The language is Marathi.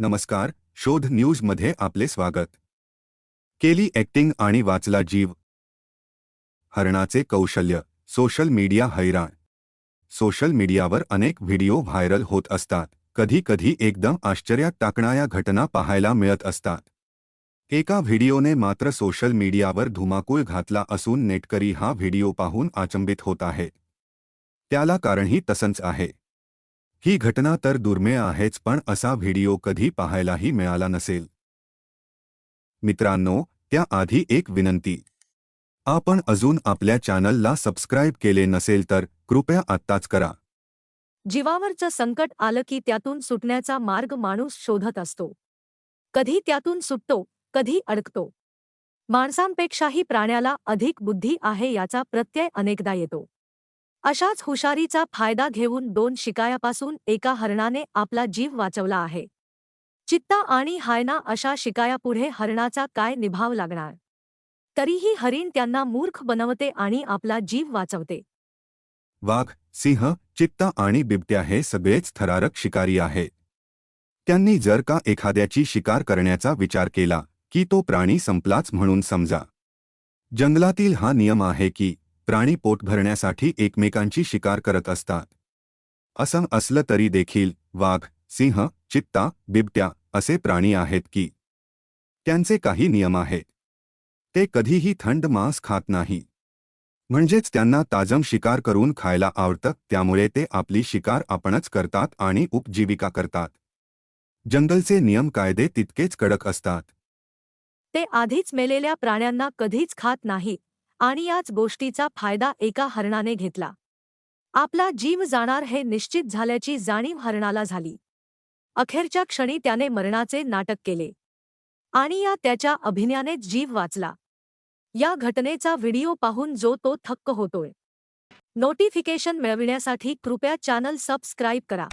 नमस्कार शोध न्यूजमध्ये आपले स्वागत. केली ऍक्टिंग आणि वाचला जीव. हरणाचे कौशल्य सोशल मीडिया हैराण. सोशल मीडियावर अनेक व्हिडिओ व्हायरल होत असतात. कधी कधी एकदम आश्चर्यात टाकणाऱ्या घटना पाहायला मिळत असतात. एका व्हिडिओने मात्र सोशल मीडियावर धुमाकूळ घातला असून नेटकरी हा व्हिडिओ पाहून अचंबित होत आहे. त्याला कारणही तसंच आहे. ही घटना तर दुर्मिळ आहेच पण असा व्हिडिओ कधी पाहायलाही मिळाला नसेल. मित्रांनो त्याआधी एक विनंती. आपण अजून आपल्या चॅनलला सबस्क्राईब केले नसेल तर कृपया आत्ताच करा. जीवावरचं संकट आलं की त्यातून सुटण्याचा मार्ग माणूस शोधत असतो. कधी त्यातून सुटतो कधी अडकतो. माणसांपेक्षाही प्राण्याला अधिक बुद्धी आहे याचा प्रत्यय अनेकदा येतो. अशाच हुशारीचा फायदा घेऊन दोन शिकायापासून एका हरणाने आपला जीव वाचवला आहे. चित्ता आणि हायना अशा शिकायापुढे हरणाचा काय निभाव लागणार? तरीही हरिण त्यांना मूर्ख बनवते आणि आपला जीव वाचवते. वाघ सिंह चित्ता आणि बिबट्या हे सगळेच थरारक शिकारी आहेत त्यांनी जर का एखाद्याची शिकार करण्याचा विचार केला की तो प्राणी संपलाच म्हणून समजा. जंगलातील हा नियम आहे की प्राणी पोट भरण्यासाठी एकमेकांची शिकार करत असतात. असं असलं तरी देखील वाघ सिंह चित्ता बिबट्या असे प्राणी आहेत की त्यांचे काही नियम आहेत. ते कधीही थंड मांस खात नाही. म्हणजेच त्यांना ताजम शिकार करून खायला आवडतं त्यामुळे ते आपली शिकार आपणच करतात आणि उपजीविका करतात. जंगलचे नियम कायदे तितकेच कडक असतात. ते आधीच मेलेल्या प्राण्यांना कधीच खात नाहीत आणि याच गोष्टीचा फायदा एका हरणाने घेतला. आपला जीव जाणार हे निश्चित झाल्याची जाणीव हरणाला झाली. अखेरच्या क्षणी त्याने मरणाचे नाटक केले. आणि या त्याच्या अभिनयानेच जीव वाचला. या घटनेचा व्हिडिओ पाहून जो तो थक्क होतोय. नोटिफिकेशन मिळविण्यासाठी कृपया चॅनल सबस्क्राईब करा.